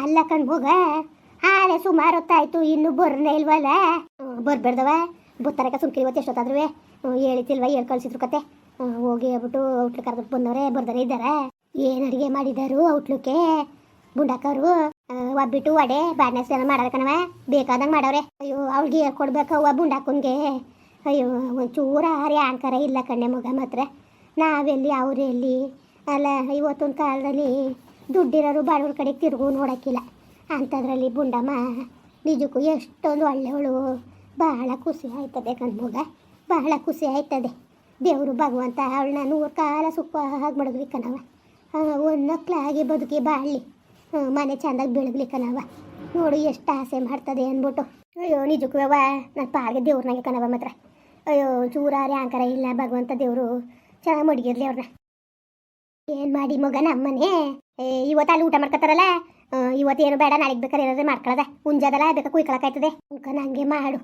ಅಲ್ಲ ಕಣ್ ಹೋಗ ಹಾಳೆ ಸುಮಾರು ಹೊತ್ತಾಯ್ತು ಇನ್ನು ಬರ್ನೇ ಇಲ್ವಲ್ಲ? ಬರ್ಬೇಡ್ದವ ಬುತ್ತಾರಕ ಸುಮ್ಕಿರಿ ಇವತ್ತು ಎಷ್ಟೊತ್ತಾದ್ರೂ. ಹೇಳಿತಿಲ್ವ ಹೇಳ್ ಕಳ್ಸಿದ್ರು ಕತೆ? ಹೋಗಿ ಹೇಳ್ಬಿಟ್ಟು ಔಟ್ಲು ಕರೆದು ಬಂದವ್ರೆ ಬರ್ದಾರೆ ಇದ್ದಾರೆ? ಏನು ಅಡುಗೆ ಮಾಡಿದಾರು ಔಟ್ಲುಕ್ಕೆ ಬುಂಡಕ್ಕವರು ಒಬ್ಬಿಟ್ಟು ವಡೆ ಎಲ್ಲ ಮಾಡಾರ ಕಣವ ಬೇಕಾದಂಗೆ ಮಾಡವ್ರೆ. ಅಯ್ಯೋ, ಅವ್ಳಿಗೆ ಹೇಳ್ಕೊಡ್ಬೇಕವ್ವ ಬುಂಡಾಕುನ್ಗೆ ಅಯ್ಯೋ, ಒಂಚೂರ ಹರಿ ಆಂಕಾರ ಇಲ್ಲ ಕಣ್ಣೆ ಮಗ ಮಾತ್ರ. ನಾವೆಲ್ಲಿ ಅವ್ರು ಎಲ್ಲಿ ಅಲ್ಲ, ಇವತ್ತೊಂದು ಕಾಲದಲ್ಲಿ ದುಡ್ಡಿರೋರು ಬಡವ್ರ ಕಡೆ ತಿರುಗು ನೋಡೋಕ್ಕಿಲ್ಲ. ಅಂಥದ್ರಲ್ಲಿ ಬುಂಡಮ್ಮ, ನಿಜಕ್ಕೂ ಎಷ್ಟೊಂದು ಒಳ್ಳೆಯವಳು. ಬಹಳ ಖುಷಿ ಆಯ್ತದೆ ಕಣ್ಮಗ, ಬಹಳ ಖುಷಿ ಆಯ್ತದೆ. ದೇವರು ಭಗವಂತ ಅವಳನ್ನ ನೂರು ಕಾಲ ಸುಖವಾಗಿ ಮಡಗ್ಲಿ ಕಣವ ಒಂದಕ್ಲಾಗಿ ಬದುಕಿ ಬಾಳಲಿ. ಮನೆ ಚೆಂದಾಗಿ ಬೆಳಗ್ಲಿ ಕಣವ ನೋಡು ಎಷ್ಟು ಆಸೆ ಮಾಡ್ತದೆ ಅಂದ್ಬಿಟ್ಟು. ಅಯ್ಯೋ, ನಿಜಕ್ಕೂ ಅವ ನನ್ನ ಪಾಳ್ಗೆ ದೇವ್ರನಾಗೆ ಕಣವ ಮಾತ್ರ. ಅಯ್ಯೋ ಚೂರಾರಿ ಆಂಕರ ಇಲ್ಲ ಭಗವಂತ ದೇವರು. ಚೆನ್ನಾಗಿ ಮಡಗಿರ್ಲಿ ಅವ್ರನ್ನ ಏನು ಮಾಡಿ ಮಗ ನಮ್ಮನೆ ಇವತ್ತು ಅಲ್ಲಿ ಊಟ ಮಾಡ್ಕೊತಾರಲ್ಲ? ಏನು ಬೇಡ, ನಾಳೆಗೆ ಬೇಕಾದ್ರೆ ಏನಾದ್ರು ಮಾಡ್ಕೊಳ್ಳೋದ ಉಂಜದಲ್ಲ ಬೇಕಾ ಕುಯ್ಕೊಳಕಾಯ್ತದೆ. ಉಂಕ ನಂಗೆ ಮಾಡು.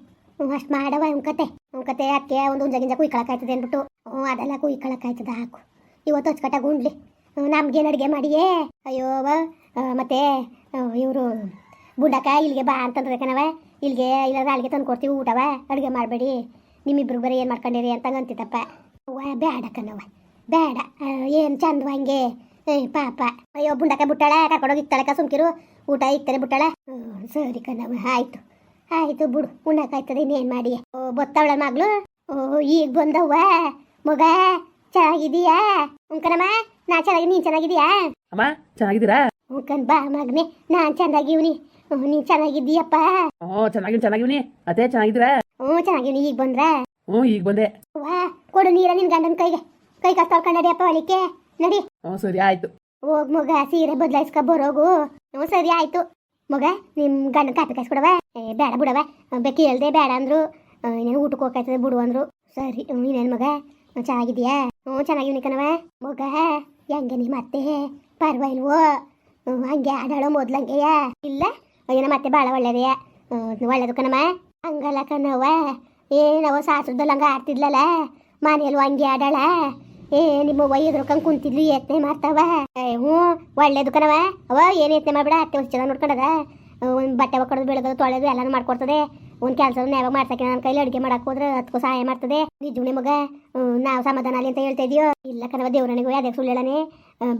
ಅಷ್ಟು ಮಾಡವ ಉಂಕತೆ ಉಂಕತೆ ಅದಕ್ಕೆ ಒಂದು ಉಂಜ ಗಿಂಜ ಕುಯ್ಕೊಳಕಾಯ್ತದೆ ಅಂದ್ಬಿಟ್ಟು, ಹ್ಞೂ, ಅದೆಲ್ಲ ಕುಯ್ಕೊಳಕಾಯ್ತದ, ಹಾಕು. ಇವತ್ತು ಹಚ್ಕಟ್ಟಾಗ ಉಂಡ್ಲಿ ನಮ್ಗೇನು ಅಡುಗೆ ಮಾಡಿಯೇ? ಅಯ್ಯೋ ಮತ್ತೆ ಇವರು ಬುಡಕ ಇಲ್ಲಿಗೆ ಬಾ ಅಂತಂದ್ರೆ ಕಣವ ಇಲ್ಲಿಗೆ ಇಲ್ಲ ಅಲ್ಲಿಗೆ ತಂದು ಕೊಡ್ತೀವಿ ಊಟವ? ಅಡುಗೆ ಮಾಡಬೇಡಿ. ನಿಮ್ಮಿಬ್ರು ಬರೀ ಏನು ಮಾಡ್ಕೊಂಡಿರಿ ಅಂತ ಅಂತಿತ್ತಪ್ಪ ಬೇಡ ಕಣವ ಬೇಡ. ಏನು ಚಂದ ಹಂಗೆ? ಏ ಪಾಪ. ಅಯ್ಯೋ ಬುಂಡಕ ಬುಟ್ಟಾಳ ಕರ್ಕೊಂಡೋಗಿ ಇತ್ತಳಕ ಸುಮ್ಕಿರು ಊಟ ಇಕ್ತಾರೆ ಬುಟ್ಟಾಳ. ಸರಿ ಕಣವ ಆಯ್ತು. ಆಯ್ತು ಬಿಡು ಉಣ್ಣಕ್ಕಾಯ್ತದೆ ಇನ್ನೇನು ಮಾಡಿ ಓ ಬೊತ್ತವಳ ಮಗಳು? ಓ ಈಗ ಬಂದವ್ವ? ಮಗ ಚೆನ್ನಾಗಿದೀಯಾ ಉಂಕನಮ್ಮ ನಾ ಚೆನ್ನಾಗಿ ನೀನು ಚೆನ್ನಾಗಿದೀಯಾ ಅಮ್ಮ ಚೆನ್ನಾಗಿದ್ದೀರಾ? ಉಂಕನ್ ಬಾ ಮಗನೆ ನಾನು ಚೆನ್ನಾಗಿವ್ನಿ. ನೀನು ಚೆನ್ನಾಗಿದ್ದೀಯಪ್ಪ? ಹ್ಞೂ ಚೆನ್ನಾಗಿ ಚೆನ್ನಾಗಿವ್ನಿ. ಅದೇ ಚೆನ್ನಾಗಿದ್ದೀರಾ? ಹ್ಞೂ ಚೆನ್ನಾಗಿವ್ನಿ ಈಗ ಬಂದ್ರ? ಹ್ಞೂ ಈಗ ಬಂದೆ. ವಾ ಕೊಡು ನೀರ ನಿನ್ ಗಂಡನ ಕೈಗೆ. ಕೈ ಕಾಲು ಅಪ್ಪ ಒಳಿಕೆ ನಡಿ. ಹ್ಞೂ ಸರಿ ಆಯ್ತು. ಹೋಗ್ ಮಗ ಸೀರೆ ಬದಲಾಯಿಸ್ಕೊ ಬರೋಗು ಹ್ಞೂ ಸರಿ ಆಯ್ತು. ಮಗ ನಿಮ್ ಗಂಡ ಕಾಪಿ ಕಾಯಿಸ್ಕೊಡವ ಏ ಬೇಡ ಬಿಡವ ಬೆಕ್ಕಿ ಹೇಳ್ದೆ ಬೇಡ ಅಂದ್ರು. ಇನ್ನೇನು ಊಟಕ್ಕೆ ಹೋಗ್ತದೆ ಬಿಡು ಅಂದ್ರು. ಸರಿ ಇನ್ನೇನು ಮಗ? ಚೆನ್ನಾಗಿದ್ಯಾ? ಹ್ಞೂ ಚೆನ್ನಾಗಿವ್ನಿ ಕಣವ ಮಗ ಹೆಂಗೆ ನಿಮ್ಮ ಅತ್ತೆ ಪರ್ವಾಗಿಲ್ವೋ? ಹಂಗೆ ಆಡಾಳೋ ಮೊದ್ಲಂಗೆಯ ಇಲ್ಲ? ಏನೋ ಮತ್ತೆ ಭಾಳ ಒಳ್ಳೇದೆಯ? ಒಳ್ಳೇದು ಕಣವ ಹಂಗಲ್ಲ ಕಣವ ಏನವ ಹಂಗ ಆಡ್ತಿದ್ಲಲ್ಲ? ಮನೆಯಲ್ಲಿ ಹಂಗೆ ಆಡಾಳ? ಏ, ನಿಮ್ಮ ಅವ್ವ ಎದ್ರಕಂಗ್ ಕುಂತಿದ್ಲು, ಯತ್ನೆ ಮಾಡ್ತಾವ. ಹ್ಞೂ ಒಳ್ಳೇದು ಕಣವ ಅವ ಏನು ಯತ್ನೆ ಮಾಡ್ಬೇಡ ಅತ್ತೆ ಹೊಸ ಚೆನ್ನಾಗಿ ನೋಡ್ಕೊಂಡದ. ಒಂದು ಬಟ್ಟೆ ಒಕ್ಕಡೋದು ಬೆಳೆದು ತೊಳೆದು, ಎಲ್ಲಾನು ಮಾಡ್ಕೊಡ್ತದೆ. ಒಂದು ಕೆಲಸ ಯಾವಾಗ ಮಾಡ್ಸಕ್ಕೆ ನನ್ನ ಕೈಲಿ ಅಡುಗೆ ಮಾಡಕ್ಕೆ ಹೋದ್ರೆ ಅದಕ್ಕೂ ಸಹಾಯ ಮಾಡ್ತದೆ. ನಿಜುಣಿ ಮಗ ನಾವು ಸಮಾಧಾನ ಅಲ್ಲಿ ಅಂತ ಹೇಳ್ತಾ ಇದೀಯೋ? ಇಲ್ಲ ಕಣವ ದೇವ್ರನಿಗೂ ಅದಕ್ಕೆ ಸುಳ್ಳು ಹೇಳನೆ.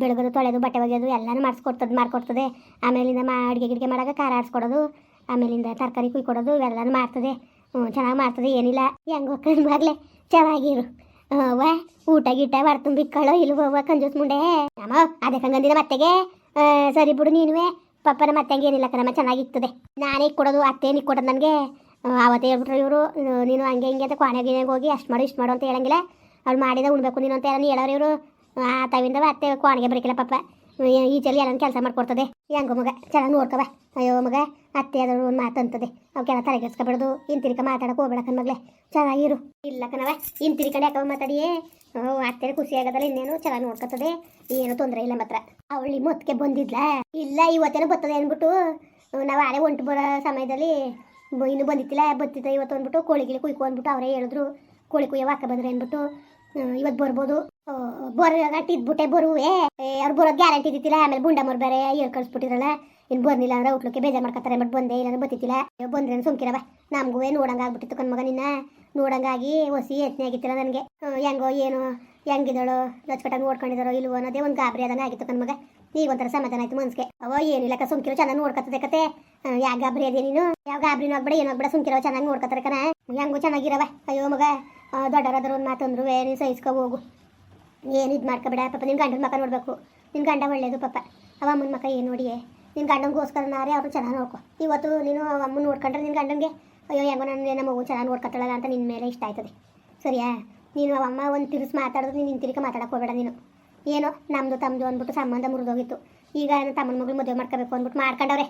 ಬೆಳಗೋದು ತೊಳೆದು, ಬಟ್ಟೆ ಒಗೆಯೋದು, ಎಲ್ಲಾನು ಮಾಡಿಸ್ಕೊಡ್ತದೆ, ಮಾಡ್ಕೊಡ್ತದೆ. ಆಮೇಲಿಂದ ಮಾ, ಅಡುಗೆ ಗಿಡಿಗೆ ಮಾಡಾಗ ಖಾರ ಆಡಿಸ್ಕೊಡೋದು. ಆಮೇಲಿಂದ ತರಕಾರಿ ಕುಯ್ಕೊಡೋದು, ಇವೆಲ್ಲನೂ ಮಾಡ್ತದೆ. ಹ್ಞೂ, ಚೆನ್ನಾಗಿ ಮಾಡ್ತದೆ, ಏನಿಲ್ಲ. ಹೆಂಗೋ ಕಣ್ಮಾಗ್ಲೆ ಚೆನ್ನಾಗಿರು. ಅವ್ವ, ಊಟ ಗೀಟ ಬರ್ತುಂಬಿಕ್ಕಳೋ ಇಲ್ವವ್ವ ಕಂಜೂಸ್ ಮುಂಡೆ? ಅಮ್ಮ ಅದಕ್ಕೆ ಹಂಗಂದಿನ ಮತ್ತೆಗೆ? ಸರಿ ಬಿಡು ನೀನುವೆ. ಪಪ್ಪನ ಮತ್ತೆ ಹಂಗೇನಿಲ್ಲ ಕಣಮ್ಮ, ಚೆನ್ನಾಗಿರ್ತದೆ. ನಾನೇ ಕೊಡೋದು, ಅತ್ತೆ ಇಕ್ ಕೊಡೋದು ನನಗೆ? ಅವತ್ತೇ ಹೇಳ್ಬಿಟ್ರು ಇವರು, ನೀನು ಹಂಗೆ ಹಿಂಗೆ ಅಂತ ಕೊನೆ ಗಿನೆಗೆ ಹೋಗಿ ಅಷ್ಟು ಮಾಡು, ಇಷ್ಟು ಮಾಡು ಅಂತ ಹೇಳಂಗಿಲ್ಲ. ಅವ್ರು ಮಾಡಿದ ಉಣ್ಬೇಕು ನೀನು ಅಂತ ಹೇಳೋರು ಇವರು. ಆ ತಾವಿಂದ ಅತ್ತೆ ಕೋಣೆಗೆ ಬರಕಿಲ್ಲ ಪಪ್ಪ ಈ ಚಲಿ ಎಲ್ಲ ಕೆಲಸ ಮಾಡ್ಕೊಡ್ತದೆ. ಹೆಂಗೋ ಮಗ, ಚಲ ನೋಡ್ಕವ ಅಯ್ಯೋ ಮಗ, ಅತ್ತೆ ಅದ್ರ ಒಂದು ಮಾತಂತದೆ ಅವಕ್ಕೆಲ್ಲ ತಲೆಗೆಡ್ಸ್ಕೊಬಿಡೋದು ಇಂತಿರಿಕ ಮಾತಾಡಕ್ಕೆ ಹೋಗ್ಬೇಡ ಕಣ್ ಮಗ್ಲೆ ಚೆನ್ನಾಗಿರು ಇಲ್ಲ ಕಣವ ಇಂತಿರಿಕಂಡು ಯಾಕವ ಮಾತಾಡಿಯೇ? ಓ ಅತ್ತೆ ಖುಷಿ ಆಗದಲ್ಲ ಇನ್ನೇನು? ಚೆನ್ನಾಗಿ ನೋಡ್ಕೊತದೆ. ಏನು ತೊಂದರೆ ಇಲ್ಲ ಮಾತ್ರ. ಅವಳಿ ಮೊತ್ತಕ್ಕೆ ಬಂದಿದ್ಲ? ಇಲ್ಲ, ಇವತ್ತೇನು ಬರ್ತದೆ ಅಂದ್ಬಿಟ್ಟು, ನಾವು ಆಳೆ ಒಂಟು ಬರೋ ಸಮಯದಲ್ಲಿ ಇನ್ನು ಬಂದಿತ್ತಿಲ್ಲ. ಬತ್ತಿದ್ದ ಇವತ್ತು ಅಂದ್ಬಿಟ್ಟು ಕೋಳಿ ಗಿಳಿ ಕುಯ್ಕೊ ಅಂದ್ಬಿಟ್ಟು ಅವರೇ ಹೇಳಿದ್ರು. ಕೋಳಿ ಕುಯ್ಯೋ ಹಾಕ ಬಂದ್ರೆ ಅಂದ್ಬಿಟ್ಟು ಇವತ್ತು ಬರ್ಬೋದು. ಬರೋ ಗಟ್ಟಿದ್ಬಿಟ್ಟೆ, ಬರುವೆ. ಅವ್ರು ಬರೋ ಗ್ಯಾರಂಟಿ ಇದ್ದಿಲ್ಲ ಆಮೇಲೆ ಬುಂಡಮ್ಮರು ಬೇರೆ ಹೇಳ್ ಕಳ್ಸ್ಬಿಟ್ಟಿರಲ್ಲ ಇನ್ನು ಬರ್ಲಿಲ್ಲ ಅಂದ್ರೆ ಹುಟ್ಲಕ್ಕೆ ಬೇಜಾರು ಮಾಡ್ಕತ್ತಾರೆ ಬಟ್ ಬಂದೆ ಇಲ್ಲ ಏ ಬತ್ತಿತ್ತಿಲ್ಲ. ಬಂದ್ರೆ ಸುಮ್ಕಿರವ? ನಮಗೂ ನೋಡಂಗ ಆಗ್ಬಿಟ್ಟಿತ್ತು ಕಣ್ಮಗ ನಿನ್ನ. ನೋಡಂಗಾಗಿ ಹೊಸಿ ಯತ್ನೆ ಆಗಿತ್ತಿಲ್ಲ ನನಗೆ. ಹೆಂಗೋ, ಏನು, ಹೆಂಗಿದಳು ನಚ್ಕಟ್ಟಂಗೆ ನೋಡ್ಕೊಂಡಿದಾರೋ ಇಲ್ವೋ ಅನ್ನೋದೇ ಒಂದು ಗಾಬರಿ ಅದಂಗೆ ಆಗಿತ್ತು ಕಣ್ಮಗ ಈಗ ಒಂಥರ ಸಮಾಧಾನ ಆಯ್ತು ಮನ್ಸಿಗೆ. ಅವ ಏನಿಲ್ಲ ಸುಮ್ಕಿರೋ ಚೆನ್ನಾಗಿ ನೋಡ್ಕೊತದೆ ಕತೆ. ಯಾವ ಗಾಬರಿ ಅದೇ ನೀನು? ಯಾವ ಗಾಬರಿನೂ ಆಗ್ಬೇಡ, ಏನೋ ಆಗ್ಬೇಡ ಸುಮ್ಕಿರೋ ಚೆನ್ನಾಗಿ ನೋಡ್ಕೊತಾರೆ ಕಣ. ಹೆಂಗೋ, ಚೆನ್ನಾಗಿರವ. ಅಯ್ಯೋ ಮಗ ದೊಡ್ಡವರಾದ್ರೂ ಒಂದು ಮಾತಂದ್ರು ನೀನು ಸಹಿಸ್ಕೊ ಹೋಗು. ಏನು ಇದು ಮಾಡ್ಕೊಬೇಡ, ಪಾಪ ನಿನ್ನ ಗಂಡನ ಮಕ್ಕ ನೋಡಬೇಕು. ನಿನ್ನ ಗಂಡ ಒಳ್ಳೆಯದು ಪಾಪ. ಅವ ಅಮ್ಮನ ಮಕ್ಕ ಏನು ನೋಡಿಯೇ? ನಿನ್ನ ಗಂಡನಿಗೋಸ್ಕರ ನಾರೇ ಅವ್ರು ಚೆನ್ನಾಗಿ ನೋಡ್ಕೊ. ಇವತ್ತು ನೀನು ಅಮ್ಮನ ನೋಡ್ಕೊಂಡ್ರೆ ನಿನ್ನ ಗಂಡನಿಗೆ, ಅಯ್ಯೋ ಹೆಂಗೋ ನನ್ನ ನಮ್ಮ ಮಗು ಚೆನ್ನಾಗಿ ನೋಡ್ಕೊತಾಳಲ್ಲ ಅಂತ ನಿನ್ನ ಮೇಲೆ ಇಷ್ಟ ಆಯ್ತದೆ. ಸರಿಯಾ? ನೀನು ಅಮ್ಮ ಒಂದು ತಿರುಸು ಮಾತಾಡಿದ್ರೆ ನೀನು ತಿರುಗಿ ಮಾತಾಡಕ್ಕೆ ಹೋಗಬೇಡ ನೀನು. ಏನೋ ನಮ್ಮದು ತಮ್ಮದು ಅಂದ್ಬಿಟ್ಟು ಸಂಬಂಧ ಮುರಿದೋಗಿತ್ತು. ಈಗ ನನ್ನ ತಮ್ಮನ ಮಗಳು ಮದುವೆ ಮಾಡ್ಕೋಬೇಕು ಅಂದ್ಬಿಟ್ಟು ಮಾಡ್ಕೊಂಡವ್ರೆ.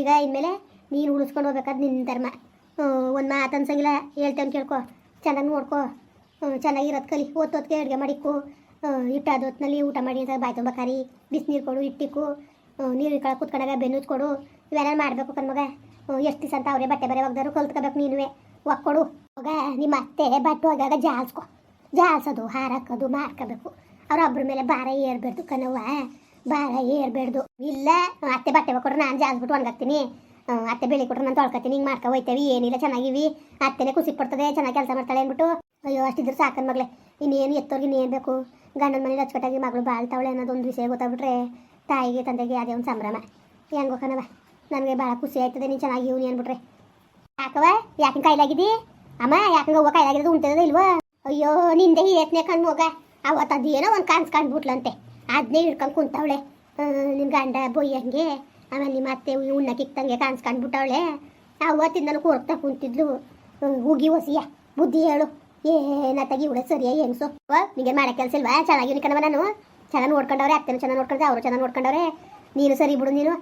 ಈಗ ಇನ್ಮೇಲೆ ನೀನು ಉಳಿಸ್ಕೊಂಡು ಹೋಗ್ಬೇಕಾದ್ರೆ ನಿನ್ನ ಧರ್ಮ. ಒಂದು ಮಾತು ಅನ್ಸಂಗಿಲ್ಲ, ಹೇಳ್ತೇನೆ ಕೇಳ್ಕೊ. ಚೆನ್ನಾಗಿ ನೋಡ್ಕೊ. ಚೆನ್ನಾಗಿರೋದು ಕಲಿ. ಹೊತ್ತೊತ್ತಿಗೆ ಅಡುಗೆ ಮಾಡಿಕ್ಕು. ಇಟ್ಟಾದ ಹೊತ್ತಿನಲ್ಲಿ ಊಟ ಮಾಡಿ ಅಂತ ಬಾಯಿ ತುಂಬ ಕರಿ ಬಿಸಿನೀರು ಕೊಡು ಇಟ್ಟಿಕ್ಕು ನೀರು ಇಟ್ಕೊಳ ಕುತ್ಕೊಂಡಾಗ ಬೆನ್ನು ಕೊಡು. ಇವೆಲ್ಲ ಮಾಡಬೇಕು ಕಣ್ಮಗ ಎಷ್ಟು ದಿವಸ ಅಂತ ಅವರೇ ಬಟ್ಟೆ ಬರೆ ಒಗ್ದಾರು ಕಲ್ತ್ಕೋಬೇಕು ನೀನುವೆ. ಒಕ್ಕೊಡು ಮಗ, ನಿಮ್ಮ ಅತ್ತೆ ಬಟ್ಟೆ ಒಗ್ದಾಗ ಜಾಲ್ಸ್ಕೊ. ಜಾಲ್ಸೋದು, ಹಾರಾಕೋದು, ಮಾರ್ಕೋಬೇಕು. ಅವ್ರು ಒಬ್ಬರ ಮೇಲೆ ಭಾರ ಏರ್ಬಾರ್ದು ಕಣವ್ವ. ಭಾರ ಏರ್ಬೇಡ್ದು ಇಲ್ಲ ಅತ್ತೆ ಬಟ್ಟೆ ಒಕ್ಕೊಡ್ರು ನಾನು ಜಾಲ್ಸ್ಬಿಟ್ಟು ಒಣಗಾಕ್ತೀನಿ. ಅತ್ತೆ ಬೆಳಿ ಕೊಟ್ರೆ ನಾನು ತೊಳ್ಕೊತೀನಿ ಹಿಂಗೆ ಮಾಡ್ಕೊ ಹೋಯ್ತೇವಿ. ಏನಿಲ್ಲ, ಚೆನ್ನಾಗಿವಿ. ಅತ್ತೆನೇ ಖುಷಿ ಪಡ್ತದೆ ಚೆನ್ನಾಗಿ ಕೆಲಸ ಮಾಡ್ತಾಳೆ ಅಂದ್ಬಿಟ್ಟು. ಅಯ್ಯೋ ಅಷ್ಟಿದ್ರೆ ಸಾಕನ್ ಮಗಳೇ. ಇನ್ನೇನು ಎತ್ತೋರ್ಗೆ ಇನ್ನೇನು ಬೇಕು? ಗಂಡನ ಮನೇಲಿ ಅಚ್ಚುಕಟ್ಟಾಗಿ ಮಗಳು ಬಾಳ್ತಾವಳೆ ಅನ್ನೋದು ಒಂದು ವಿಷಯ ಗೊತ್ತಾಗ್ಬಿಟ್ರೆ ತಾಯಿಗೆ ತಂದೆಗೆ ಅದೇ ಒಂದು ಸಂಭ್ರಮ. ಹೆಂಗೋ ಕಣವ ನನಗೆ ಭಾಳ ಖುಷಿ ಆಯ್ತದೆ ನೀನು ಚೆನ್ನಾಗಿ ಇವ್ನಿ ಅಂದ್ಬಿಟ್ರೆ ಯಾಕವ ಯಾಕಿನ ಕಾಯಿಲಾಗಿದಿ ಅಮ್ಮ ಯಾಕಂಗ ಹೋಗ ಕಾಯಿಲಾಗಿದ್ದು ಉಂಟದ ಇಲ್ವಾ? ಅಯ್ಯೋ ನಿಂದೆ ಏತ್ನೆ ಕಣ್ಣು ಹೋಗ ಅವತ್ತು ಅದೇನೋ ಒಂದು ಕಾನ್ಸ್ ಕಂಡ್ಬಿಟ್ಲಂತೆ ಅದನ್ನೇ ಹಿಡ್ಕೊಂಡು ಕುಂತವಳೆ. ನಿನ್ನ ಗಂಡ ಬೊಯ್ಯಂಗೆ ಆಮೇಲೆ ನಿಮ್ಮ ಅತ್ತೆ ಉಣ್ಣ ಕಿಕ್ತಂಗೆ ಕಾನ್ಸ್ ಕಂಡ್ಬಿಟ್ಟವಳೆ ಅವತ್ತಿಂದ ನಾನು ಕೊಡ್ತಾ ಕುಂತಿದ್ಲು. ಹ್ಮ್, ಉಗಿ ಹೊಸಿಯ ಬುದ್ಧಿ ಹೇಳು. ಏನತ್ತಾಗಿ ಇವಳೆ ಸರಿಯಾ ಹೆಂಗ್ಸು ನಿಂಗೆ ಮಾಡೋ ಕೆಲಸ ಇಲ್ವಾ? ಚೆನ್ನಾಗಿ ಕಣವ ನಾನು. ಚೆನ್ನಾಗಿ ನೋಡ್ಕೊಂಡವ್ರೆ ಅತ್ತೆ ಚೆನ್ನಾಗಿ ನೋಡ್ಕೊಂಡ್ರೆ ಅವರು ಚೆನ್ನಾಗಿ ನೋಡ್ಕೊಂಡವ್ರೆ. ನೀನು ಸರಿ ಬಿಡು ನೀನು.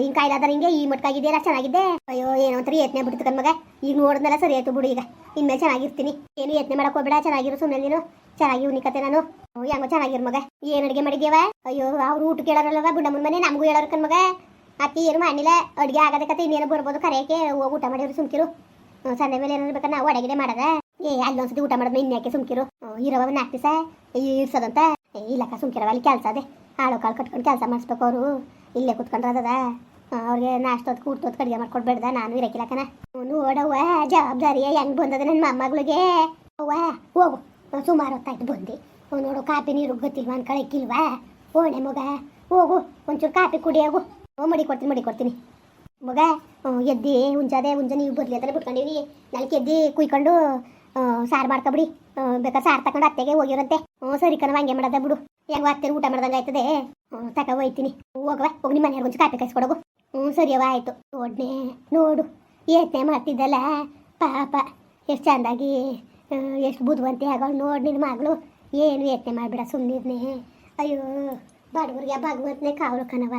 ಹಿಂಗೆ ಕಾಯಿಲಾದ ಹಿಂಗೆ ಈ ಮಟ್ಕಾಗಿದ್ದೀರಾ ಚೆನ್ನಾಗಿದ್ದೆ. ಅಯ್ಯೋ, ಏನೋ ಒಂಥರ ಯತ್ನೆ ಬಿಡ್ತು ಮಗ. ಈಗ ನೋಡಿದ್ನಲ್ಲ ಸರಿ ಆಯ್ತು ಬಿಡು ಈಗ. ಇನ್ಮೇಲೆ ಚೆನ್ನಾಗಿರ್ತೀನಿ. ಏನು ಯತ್ನೆ ಮಾಡಕ್ ಹೋಗ್ಬೇಡ, ಚೆನ್ನಾಗಿರು ಸುಮ್ಮನೆ ನೀನು. ಚೆನ್ನಾಗಿ ಉನಿಕತೆ ನಾನು. ಹೆಂಗೋ ಚೆನ್ನಾಗಿರ್ ಮಗ. ಏನು ಅಡುಗೆ ಮಾಡಿದ್ಯವ ಅಯ್ಯೋ, ಅವ್ರು ಊಟ ಕೇಳೋರಲ್ವ ಮುನ್ ಮನೆ, ನಮಗೂ ಹೇಳೋರು ಕಣ್ಮಗ ಅತ್ತಿ ಏನು ಮಾಡಿಲ್ಲ ಅಡುಗೆ ಆಗದ ಕತೆ ಇನ್ನೇನು ಬರ್ಬೋದು ಕರೆಯಕ್ಕೆ. ಊಟ ಮಾಡಿದ್ರು ಸುಮ್ಕಿರು. ಸಂಡೆ ಮೇಲೆ ಏನಾರು ಬೇಕಾದ್ರೆ ನಾವು ಅಡಗಿನೇ ಮಾಡದ. ಏ ಅಲ್ಲೊಂದ್ಸತಿ ಊಟ ಮಾಡಿದ್ಮೇಲೆ ಇನ್ಯಾಕೆ ಸುಮ್ಕಿರು? ಇರೋವ ನಾಲ್ಕು ಇರ್ಸೋದಂತ ಇಲ್ಲಕ್ಕ ಸುಮ್ಕಿರವ ಅಲ್ಲಿ ಕೆಲಸ ಅದೇ. ಆಳು ಕಾಳು ಕಟ್ಕೊಂಡು ಕೆಲಸ ಮಾಡಿಸ್ಬೇಕು ಅವರು. ಇಲ್ಲೇ ಕುತ್ಕೊಂಡ್ರದದ ಅವ್ರಿಗೆ ನಾಷ್ಟ ಹೊತ್ತು ಊಟ ಹೊತ್ತು ಕಡಿಗೆ ಮಾಡ್ಕೊಡ್ಬೇಡ್ದ ನಾನು ಇರಕ್ಕಿಲ್ಲಕನ ನೋಡವ್ವ ಜವಾಬ್ದಾರಿ ಹೆಂಗ್ ಬಂದದ ನನ್ನ ಮೊಮ್ಮಗಳಿಗೆ? ಅವ್ವ, ಹೋಗು. ಸುಮಾರು ಹೊತ್ತಾಯ್ತು ಬಂದು. ನೋಡು ಕಾಪಿ ನೀರು ಗೊತ್ತಿಲ್ವಾ ಅನ್ಕೊಳಕ್ಕಿಲ್ವಾ ಓಣೆ ಮಗ. ಹೋಗು, ಒಂಚೂರು ಕಾಪಿ ಕುಡಿ, ಹೋಗು. ಹ್ಞೂ ಮಡಿ ಕೊಡ್ತೀನಿ ಮಡಿ ಕೊಡ್ತೀನಿ. ಮಗ ಎದ್ದಿ, ಉಂಜಾದೆ, ಉಂಜ, ನೀವು ಬರ್ಲಿ ಅದನ್ನ ಬಿಟ್ಕೊಂಡಿವಿ ನಾಲ್ಕು ಎದ್ದಿ ಕುಯ್ಕೊಂಡು ಸಾರು ಮಾಡ್ಕೊಬಿಡಿ ಬೇಕಾದ್ರೆ ಸಾರು ತಕೊಂಡು ಅತ್ತೆಗೆ ಹೋಗಿರಂತೆ ಹ್ಞೂ, ಸರಿ ಕಣವ ಹಂಗೆ ಮಾಡದ ಬಿಡು. ಹೆಂಗೋ ಅತ್ತೆ ಊಟ ಮಾಡ್ದಂಗೆ ಆಯ್ತದೆ. ತಕ ಹೋಯ್ತೀನಿ. ಹೋಗವ ಹೋಗಿ ನಿಮ್ಮ ಮನೆಯವ್ರಿಗೆ ಮುಂಚೆ ಕಾಪಿ ಕಾಯಿಸ್ಕೊಡೋಗು. ಹ್ಞೂ ಸರಿಯವ ಆಯಿತು. ನೋಡ್ನೆ, ನೋಡು. ಏತೆ ಮಾಡ್ತಿದ್ದಲ್ಲ? ಪಾಪ, ಎಷ್ಟು ಚಂದಾಗಿ ಎಷ್ಟು ಬುದ್ಧಿವಂತೆ ಆಗೋಳು ನೋಡಿ ನಿನ್ನ ಮಗಳು. ಏನು ಯತ್ನೆ ಮಾಡಿಬಿಡ ಸುಮ್ಮನೆ ಅಯ್ಯೋ, ಬಡವ್ರಿಗೆ ಭಗವಂತನೇ ಕಾವಲು ಕಣವ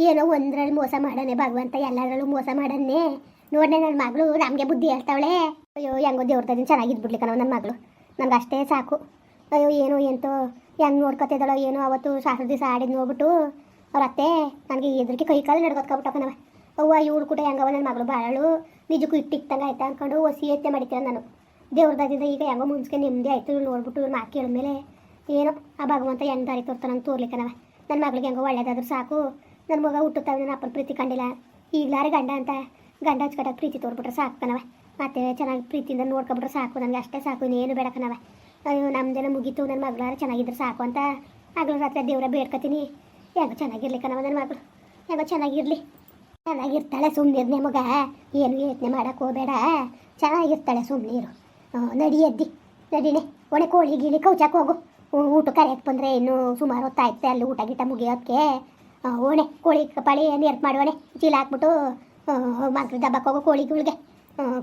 ಏನೋ ಒಂದರಲ್ಲಿ ಮೋಸ ಮಾಡನೆ ಭಗವಂತ, ಎಲ್ಲರಲ್ಲೂ ಮೋಸ ಮಾಡನ್ನೇ. ನೋಡ್ನೆ ನನ್ನ ಮಗಳು, ನಮಗೆ ಬುದ್ಧಿ ಹೇಳ್ತಾವಳೆ. ಅಯ್ಯೋ, ಹೆಂಗೋ ದೇವ್ರದಿಂದ ಚೆನ್ನಾಗಿದ್ದು ಬಿಡ್ಲಿ ಕಣವ ನನ್ನ ಮಗಳು. ನಂಗೆ ಅಷ್ಟೇ ಸಾಕು. ಅಯ್ಯೋ, ಏನು ಎಂತೋ ಹೆಂಗೆ ನೋಡ್ಕೊತಿದ್ದಾಳೋ ಏನೋ ಅವತ್ತು ಶಾಸ್ತ್ರ ದಿವಸ ಆಡಿದ್ ನೋಡ್ಬಿಟ್ಟು ಅವ್ರ ಅತ್ತೆ ನನಗೆ ಎದುರಿಗೆ ಕೈ ಕಾಲು ನಡ್ಕೊತ್ಕೊಬಿಟ್ಟ ಕಣವ. ಅವ್ವ ಇವ್ರು ಕೂಡ ಹೆಂಗವ ನನ್ನ ಮಗಳು ಬಾಳಳು. ನಿಜಕ್ಕೂ ಇಟ್ಟಿಕ್ತಂಗೆ ಆಯ್ತಾ ಅಂದ್ಕೊಂಡು ಒಸಿ ಎತ್ತೆ ಮಾಡಿದ್ದೆ ನಾನು. ದೇವ್ರದಾಗಿದ್ದ ಈಗ ಹೆಂಗೋ ಮುಂಚೆ ನೆಮ್ಮದಿ ಆಯ್ತು. ನೋಡ್ಬಿಟ್ಟು ಇವ್ಳು ಮಾತು ಕೇಳಿದ್ಮೇಲೆ ಏನೋ ಆ ಭಗವಂತ ಹೆಂಗೆ ದಾರಿ ತೋರ್ತಾನೆ ಅಂತ ತೋರ್ಲಿಕ್ಕನವ ನನ್ನ ಮಗಳಿಗೆ ಹೆಂಗೋ ಒಳ್ಳೇದಾದ್ರೂ ಸಾಕು. ನನ್ನ ಮಗ ಹುಟ್ಟುತ್ತಾವೆ ನನ್ನ ಅಪ್ಪನ ಪ್ರೀತಿ ಕಂಡಿಲ್ಲ. ಈಗಲಾರ ಗಂಡ ಅಂತ ಗಂಡ ಹಚ್ಕಟ್ಟಾಗ ಪ್ರೀತಿ ತೋರ್ಬಿಟ್ರೆ ಸಾಕು ಮತ್ತೆ ಚೆನ್ನಾಗಿ ಪ್ರೀತಿಯಿಂದ ನೋಡ್ಕೊಬಿಟ್ರೆ ಸಾಕು. ನನಗೆ ಅಷ್ಟೇ ಸಾಕು, ಇನ್ನೇನು ಬೇಡಕ್ಕನವ ಅಯ್ಯೋ ನಮ್ದೇನ ಮುಗೀತು ನನ್ನ ಮಗಳಾರ ಚೆನ್ನಾಗಿದ್ರೆ ಸಾಕು ಅಂತ. ಹಗಲು ರಾತ್ರಿ ದೇವ್ರ ಬೇಡ್ಕೊತೀನಿ. ಯಾಕೆ ಚೆನ್ನಾಗಿರ್ಲಿ ಕಣವ ನನ್ನ ಮಗಳು. ಯಾಕೆ ಚೆನ್ನಾಗಿರ್ಲಿ. ಚೆನ್ನಾಗಿರ್ತಾಳೆ ಸುಮ್ಮನಿರ್ನೆ ಮಗ. ಏನು ಯೋಚನೆ ಮಾಡಕ್ಕೆ ಹೋಗಬೇಡ ಚೆನ್ನಾಗಿರ್ತಾಳೆ ಸುಮ್ಮನಿರು ನಡಿ ಎದ್ದಿ. ನಡಿನೆ ಒಣೆ ಕೋಳಿ ಗೀಳಿ ಕೌಚಕ್ಕೆ ಹೋಗು. ಊಟ ಕರೆಯಕ್ಕೆ ಬಂದರೆ ಇನ್ನೂ ಸುಮಾರು ಹೊತ್ತಾಯ್ತೆ ಅಲ್ಲಿ ಊಟ ಗೀಟ ಮುಗಿಯೋಕ್ಕೆ. ಓಣೆ ಕೋಳಿ ಪಾಳಿ ನೆರ್ಪ್ ಮಾಡೋಣೆ ಚೀಲ ಹಾಕ್ಬಿಟ್ಟು ಮಗ್ರ ದಬ್ಬಕ್ಕೆ ಹೋಗೋ ಕೋಳಿಗಳಿಗೆ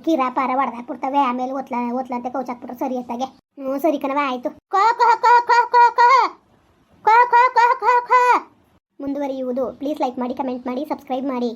ಕೀರಾ ಪಾರ ಹೊಡೆದಾಕ್ಬಿಡ್ತವೆ ಆಮೇಲೆ ಒತ್ಲ ಒತ್ಲಂತೆ ಕೌಚಾಕ್ಬಿಟ್ರೆ ಸರಿ ಅತ್ತಾಗೆ ಹ್ಞೂ ಸರಿ ಕಣವ ಆಯಿತು. ಮುಂದುವರಿಯುವುದು. ಪ್ಲೀಸ್ ಲೈಕ್ ಮಾಡಿ ಕಮೆಂಟ್ ಮಾಡಿ ಸಬ್ಸ್ಕ್ರೈಬ್ ಮಾಡಿ.